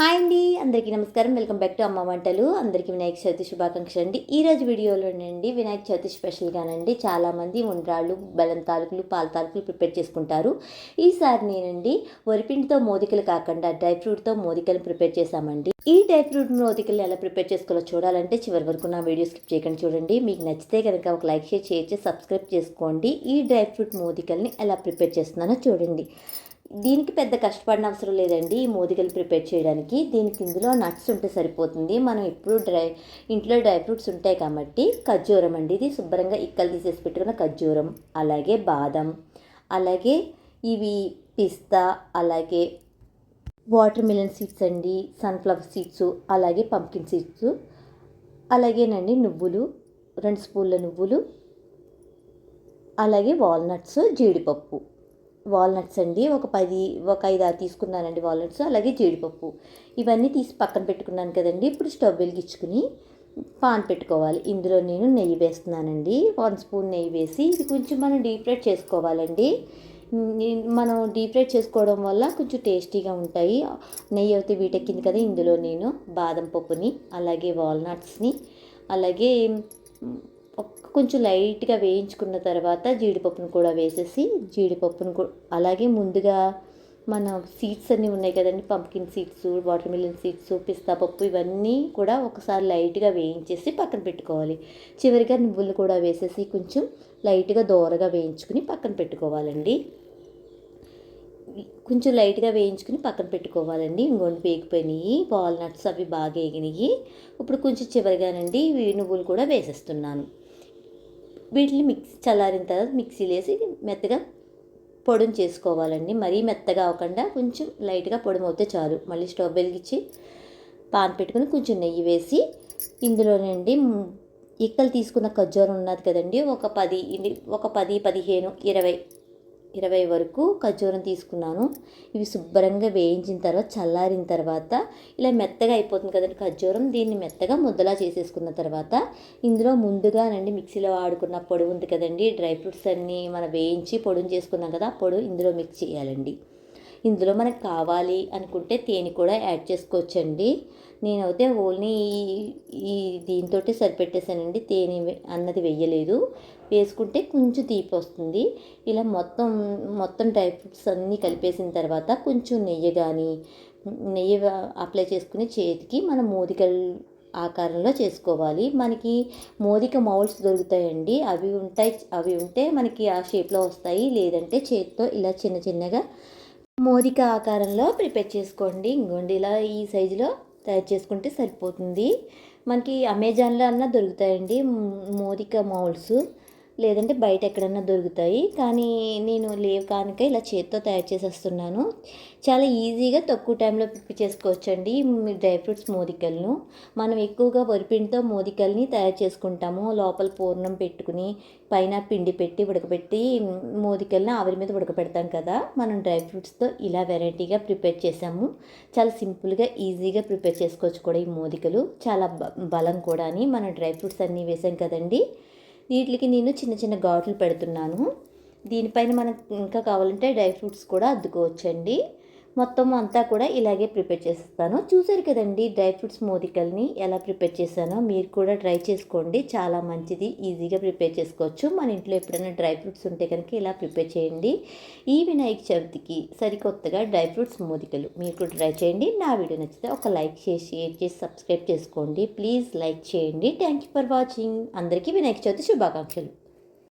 Hi అండి అందరికీ నమస్కారం. వెల్కమ్ బ్యాక్ టు అమ్మ వంటలు. అందరికీ వినాయక చవితి శుభాకాంక్షలు అండి. ఈరోజు వీడియోలోనండి వినాయక చవితి స్పెషల్గానండి చాలామంది ఉండ్రాళ్ళు బెల్లం తాలూకులు పాల తాలూకులు ప్రిపేర్ చేసుకుంటారు. ఈసారి నేనండి వరిపిండితో మోదికలు కాకుండా డ్రై ఫ్రూట్తో మోదికలు ప్రిపేర్ చేశామండి. ఈ డ్రై ఫ్రూట్ మోదికలు ఎలా ప్రిపేర్ చేసుకోవాలో చూడాలంటే చివరి వరకు నా వీడియో స్కిప్ చేయకుండా చూడండి. మీకు నచ్చితే కనుక ఒక లైక్ షేర్ చేసి సబ్స్క్రైబ్ చేసుకోండి. ఈ డ్రై ఫ్రూట్ మోదికల్ని ఎలా ప్రిపేర్ చేస్తున్నానో చూడండి. దీనికి పెద్ద కష్టపడిన అవసరం లేదండి. ఈ మోదికలు ప్రిపేర్ చేయడానికి దీనికి ఇందులో నట్స్ ఉంటే సరిపోతుంది. మనం ఇప్పుడు డ్రై ఇంట్లో డ్రై ఫ్రూట్స్ ఉంటాయి కాబట్టి ఖర్జూరం అండి. ఇది శుభ్రంగా ఇక్కలు తీసేసి పెట్టుకున్న ఖర్జూరం అలాగే బాదం అలాగే ఇవి పిస్తా అలాగే వాటర్ మిలన్ సీడ్స్ అండి సన్ఫ్లవర్ సీడ్స్ అలాగే పంకిన్ సీడ్స్ అలాగేనండి నువ్వులు రెండు స్పూన్ల నువ్వులు అలాగే వాల్నట్స్ జీడిపప్పు. వాల్నట్స్ అండి. ఒక పది ఒక ఐదు ఆరు తీసుకున్నానండి వాల్నట్స్. అలాగే జీడిపప్పు. ఇవన్నీ తీసి పక్కన పెట్టుకున్నాను కదండి. ఇప్పుడు స్టవ్ వెలిగించుకుని పాన్ పెట్టుకోవాలి. ఇందులో నేను నెయ్యి వేస్తున్నానండి. వన్ స్పూన్ నెయ్యి వేసి ఇది కొంచెం మనం డీప్ ఫ్రై చేసుకోవాలండి. మనం డీప్ ఫ్రై చేసుకోవడం వల్ల కొంచెం టేస్టీగా ఉంటాయి. నెయ్యి అయితే వీటెక్కింది కదా ఇందులో నేను బాదం పప్పుని అలాగే వాల్నట్స్ని అలాగే కొంచెం లైట్గా వేయించుకున్న తర్వాత జీడిపప్పును కూడా వేసేసి జీడిపప్పును అలాగే ముందుగా మన సీడ్స్ అన్నీ ఉన్నాయి కదండి pumpkin seeds watermelon seeds పిస్తా పప్పు ఇవన్నీ కూడా ఒకసారి లైట్గా వేయించేసి పక్కన పెట్టుకోవాలి. చివరిగా నువ్వులు కూడా వేసేసి కొంచెం లైట్గా దోరగా వేయించుకుని పక్కన పెట్టుకోవాలండి. కొంచెం లైట్గా వేయించుకుని పక్కన పెట్టుకోవాలండి. ఇంకొండి వేగిపోయినాయి వాల్నట్స్ అవి బాగా వేగినాయి ఇప్పుడు కొంచెం చివరిగానండి నువ్వులు కూడా వేసేస్తున్నాను. వీటిని మిక్స్ చల్లారిన తర్వాత మిక్సీలో వేసి మెత్తగా పొడిని చేసుకోవాలండి. మరీ మెత్తగా అవ్వకుండా కొంచెం లైట్గా పొడిమవుతే చాలు. మళ్ళీ స్టవ్ వెలిగించి పాన్ పెట్టుకుని కొంచెం నెయ్యి వేసి ఇందులోనండి ఇక్కలు తీసుకున్న ఖర్జూరం ఉన్నది కదండి. ఒక పది ఒక పది పదిహేను ఇరవై ఇరవై వరకు ఖర్జూరం తీసుకున్నాను. ఇవి శుభ్రంగా వేయించిన తర్వాత చల్లారిన తర్వాత ఇలా మెత్తగా అయిపోతుంది కదండి ఖర్జూరం. దీన్ని మెత్తగా ముద్దలా చేసేసుకున్న తర్వాత ఇందులో ముందుగానండి మిక్సీలో ఆడుకున్న పొడి ఉంది కదండి డ్రై ఫ్రూట్స్ అన్నీ మనం వేయించి పొడిని చేసుకున్నాం కదా పొడి ఇందులో మిక్స్ చేయాలండి. ఇందులో మనకు కావాలి అనుకుంటే తేనె కూడా యాడ్ చేసుకోవచ్చండి. నేనైతే ఓన్లీ ఈ దీంతో సరిపెట్టేశానండి. తేనె అన్నది వేయలేదు. వేసుకుంటే కొంచెం తీపి వస్తుంది. ఇలా మొత్తం మొత్తం డ్రై ఫ్రూట్స్ అన్నీ కలిపేసిన తర్వాత కొంచెం నెయ్యి కానీ నెయ్యి అప్లై చేసుకుని చేతికి మనం మోదికలు ఆకారంలో చేసుకోవాలి. మనకి మోదిక మౌల్స్ దొరుకుతాయండి. అవి ఉంటాయి అవి ఉంటే మనకి ఆ షేప్లో వస్తాయి. లేదంటే చేతితో ఇలా చిన్న చిన్నగా మోదిక ఆకారంలో ప్రిపేర్ చేసుకోండి. ఇంకోండి ఇలా ఈ సైజులో తయారు చేసుకుంటే సరిపోతుంది. మనకి అమెజాన్లో అన్నా దొరుకుతాయండి. మోదిక మౌల్స్. లేదంటే బయట ఎక్కడన్నా దొరుకుతాయి. కానీ నేను లేవు కానుక ఇలా చేత్తో తయారు చేసేస్తున్నాను. చాలా ఈజీగా తక్కువ టైంలో పిప్పి చేసుకోవచ్చండి డ్రై ఫ్రూట్స్ మోదికలను. మనం ఎక్కువగా వరిపిండితో మోదికల్ని తయారు చేసుకుంటాము. లోపల పూర్ణం పెట్టుకుని పైన పిండి పెట్టి ఉడకబెట్టి మోదికల్ని ఆవిరి మీద ఉడకబెడతాం కదా. మనం డ్రై ఫ్రూట్స్తో ఇలా వెరైటీగా ప్రిపేర్ చేసాము. చాలా సింపుల్గా ఈజీగా ప్రిపేర్ చేసుకోవచ్చు కూడా ఈ మోదికలు. చాలా బలం కూడా అని మనం డ్రై ఫ్రూట్స్ అన్నీ వేసాం కదండి. వీటికి నేను చిన్న చిన్న ఘాట్లు పెడుతున్నాను. దీనిపైన మనకు ఇంకా కావాలంటే డ్రై ఫ్రూట్స్ కూడా అద్దుకోవచ్చండి. మొత్తం అంతా కూడా ఇలాగే ప్రిపేర్ చేస్తాను. చూసారు కదండి డ్రై ఫ్రూట్స్ మోదికల్ని ఎలా ప్రిపేర్ చేశానో మీరు కూడా ట్రై చేసుకోండి. చాలా మంచిది ఈజీగా ప్రిపేర్ చేసుకోవచ్చు. మన ఇంట్లో ఎప్పుడైనా డ్రై ఫ్రూట్స్ ఉంటే కనుక ఇలా ప్రిపేర్ చేయండి. ఈ వినాయక చవితికి సరికొత్తగా డ్రై ఫ్రూట్స్ మోదికలు మీరు కూడా ట్రై చేయండి. నా వీడియో నచ్చితే ఒక లైక్ చేసి షేర్ చేసి సబ్స్క్రైబ్ చేసుకోండి. ప్లీజ్ లైక్ చేయండి. Thank you for watching. అందరికీ వినాయక చవితి శుభాకాంక్షలు.